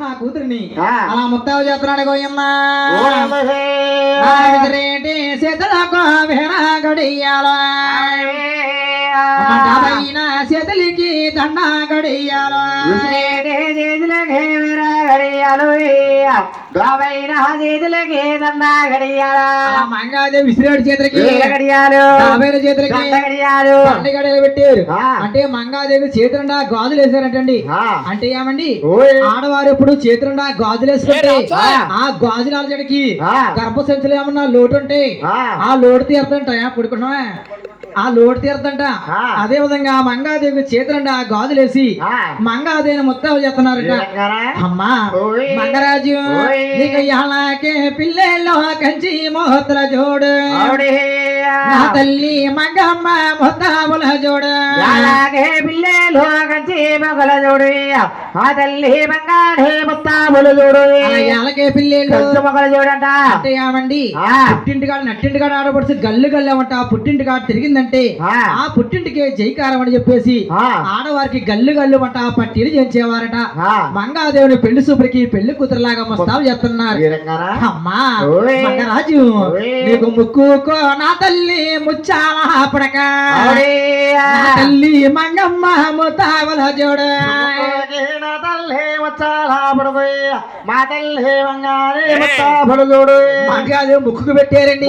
నా కూతురిని. అలా ముత్తావు చేస్తున్నాడు గోయమ్మా. చేతులకి దండ గడియాల. విసిరేడు చేతులకి గడియాలు. చేతులకి గడియాలు. గడియలు పెట్టారు. అంటే మంగాదేవి చేతులుండా గాజులు వేసారంటండి. అంటే ఏమండి. ఆడవారు ఎప్పుడు చేతులుండా గాజులు వేసుకుంటే ఆ. ఆ గాజుల అలజడికి ఆ. గర్భసంచులు ఏమన్నా లోటు ఉంటే ఆ. ఆ లోటు తీరుతుంట పుడుకున్నావా ఆ లోటు తీరుతుంట ఆ. అదే విధంగా మంగాదేవి గాజులేసి ఆ. మంగాదేవిని ముత్తావు చేస్తున్నారట? అమ్మా. మంగరాజు. నీకు ఎలాగే పిల్లల్లో కంచి మోహత్ర జోడు. నా తల్లి మంగమ్మ ముత్తావుల జోడు అలాగే పిల్లలు కంచి మొగల చూడు ఆ తల్లి బంగారే ముత్తాములు చూడు అలాగే పిల్లలు కంచు మొగలు చూడంట అంటే ఏమండి ఆ. పుట్టింటికాడ నట్టింటికాడ ఆడపడిచి గల్లు గల్లేమంట ఆ పుట్టింటికాడ తిరిగిందంటే ఆ. పుట్టింటికి జైకారం అని చెప్పేసి ఆ. ఆడవారికి గల్లు గల్లు అంట ఆ పట్టీలు చేయించేవారట ఆ. మంగాదేవుని పెళ్ళి సూపురికి పెళ్ళి కూతురులాగా ముస్తాబు చేస్తున్నారు? అమ్మా. మంగరాజు. నీకు ముక్కుకో నా తల్లి ముచ్చాల పడక తల్లి మంగమ్మ ముతావల జోడ. తల్లి. ముచ్చాలా పడుకోయ్. మా తల్లి బంగారే ముత్తాములు చూడు మంగాదేవి ముక్కుకు పెట్టారండి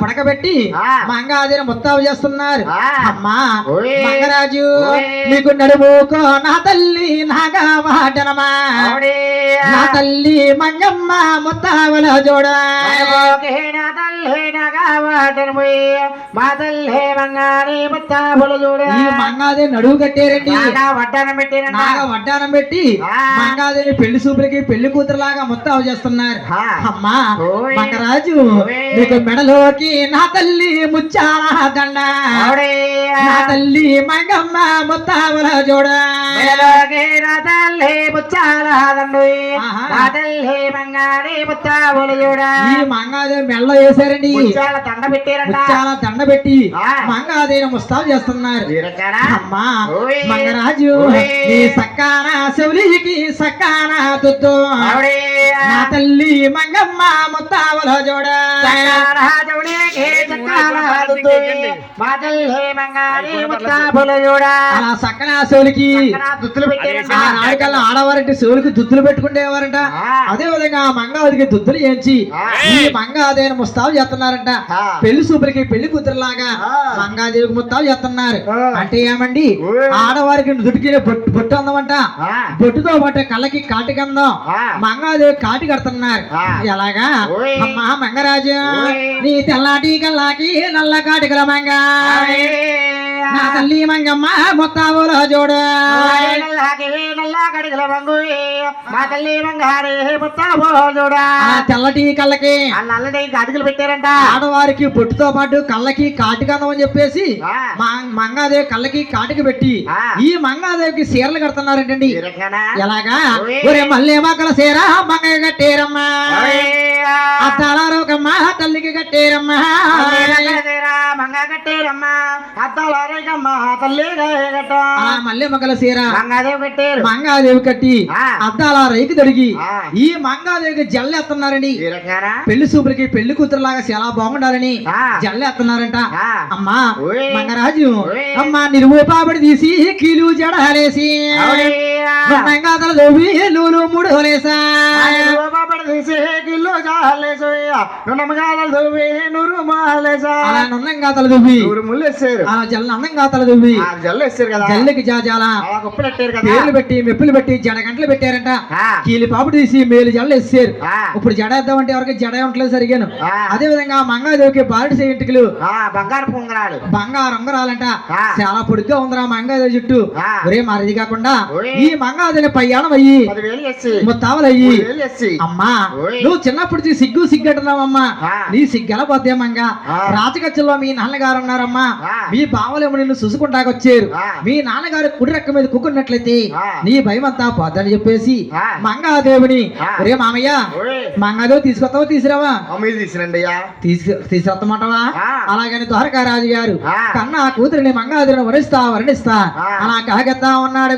పడకబెట్టి ఆ. మంగాదేవి ముత్తావు చేస్తున్నారు ఆ. అమ్మా. మంగరాజు. నీకు నడుముకో నా తల్లి నాగా వాటనమా. నా తల్లి మంగమ్మ ముత్తావల జోడ మనమోకే నా తల్లి నగావాటను పోయి. మా తల్లి బంగారే ముత్తాములు చూడు ఈ మంగాదేవి నడువు కట్టారండి నాగా వడ్డానం వడ్డానం పెట్టి. మంగాదేవి పెళ్ళి సూపులకి పెళ్ళి కూతురులాగా ముత్తావు చేస్తున్నారు. అమ్మా. మంగరాజు. నీకు మెడలోకి నా తల్లి ముచ్చాల దండ తల్లి మంగమ్మ జోడ మెడలోకి నా తల్లి ముచ్చాల తల్లి బంగారే ముత్తాములు చూడ ఈ మంగాదేవి మెడలో వేశారండి ముచ్చాల దండ పెట్టారంట ముచ్చాల దండ పెట్టి ఆ. మంగాదేవిని ముస్తాబు చేస్తున్నారు? అమ్మా. మంగరాజు. నీ సక్కాన శివులికి సక్కాన దుద్దు. నా తల్లి మంగమ్మ జోడ ముత్తాములు చూడ అలా సక్కన శివులికి ఆడవారంటే శివులకి దుద్దులు పెట్టుకునేవారంట ఆ. అదే విధంగా ఆ మంగావతికి దుద్దులు చేయించి ఆ. ఈ మంగాదేవిని ముస్తాబు చేస్తున్నారంట. పెళ్ళి సూపులకి పెళ్ళి కూతురులాగా. మంగాదేవికి ముస్తాబు చేస్తున్నారు. అంటే ఏమండి. ఆడవారికి దుడికి బొట్టు బొట్టు అందమంట. బొట్టుతో పాటు కళ్ళకి కాటి గంధం ఆ. మంగాదేవి కాటి కడుతున్నారు. ఎలాగా. అమ్మా మంగరాజు. నీ తెల్లటి కల్లాకి ஆக்கி நல்லா காட்டுக்கிறோமாங்க నా తల్లి మంగమ్మ చూడు మా తల్లి ముత్తాములు చూడ తెల్లటి కళ్ళకి నల్లని గదికలు పెట్టారంట ఆడవారికి బొట్టుతో పాటు కళ్ళకి కాటికన్నం అని చెప్పేసి మంగాదేవి కళ్ళకి కాటికి పెట్టి. ఈ మంగాదేవికి చీరలు కడుతున్నారంటండి? ఎలాగా. ఒరే మల్లె మక్కల చీర మంగ కట్టేరమ్మా అద్దాల రోకమ్మ తల్లికి కట్టేరమ్మా కట్టేరమ్మా మంగాదేవి కట్టారు మంగాదేవి కట్టి. అద్దాల రైకి తొడిగి. ఈ మంగాదేవికి జల్లెత్తున్నారండి? పెళ్ళి సూపులకి పెళ్ళి కూతురులాగా చాలా బాగుండాలని. జల్లెత్తున్నారంట. అమ్మా. మంగరాజు. అమ్మా నిరువు పాపడి తీసి కీలు జడలేసి అవునయ్యా. మంగాతల దోవి నూలు మూడు హోలేసా నున్నంగా తల దువ్వి ముళ్ళు అలా జల్ల అందంగా తల దువ్వి ఆ జల్లు వేసారు కదా. జల్లకి జాజాల. అలా కుప్పలు పెట్టారు కదా. పేర్లు పెట్టి మెప్పులు పెట్టి జడ గంటలు పెట్టారంట. కీలి పాపడి తీసి మేలు జడలు వేసారు ఆ. ఇప్పుడు జడ వేద్దామంటే ఎవరికి జడ ఉండలేదు సరిగాను. అదే విధంగా మంగాదేవికి బారుడి సేయింటికలు ఆ, బంగారు పొంగరాలు బంగారు ఉంగరాలంట. చాలా పొడుగ్గా ఉందిరా మంగాదేవి చుట్టూ. ఒరే మరిది కాకుండా. ఈ మంగాదేవి పయ్యాణం అయ్యి పదివేలు వేసి అమ్మా. నువ్వు చిన్నప్పటి నుంచి సిగ్గు సిగ్గంటున్నావమ్మా ఆ. నీ సిగ్గెలపోతే మంగా ఆ. రాజకచ్చల్లో మీ నాన్నగారు ఉన్నారమ్మా. మీ బావలేమో నిన్ను చూసుకుంటాకొచ్చారు. మీ నాన్నగారు కుడి రెక్క మీద కుక్కున్నట్లయితే. నీ భయం అంతా పోద్దని చెప్పేసి. మంగాదేవిని. ఒరే మామయ్య. మంగాదేవి తీసుకొస్తావా అయ్యా తీసుకు తీసుకొస్తామంటావా. అలాగని ద్వారకా రాజు గారు. కన్నా కూతురిని మంగాదేవిని వరిస్తా వర్ణిస్తా. అలా కాగెత్తా ఉన్నాడు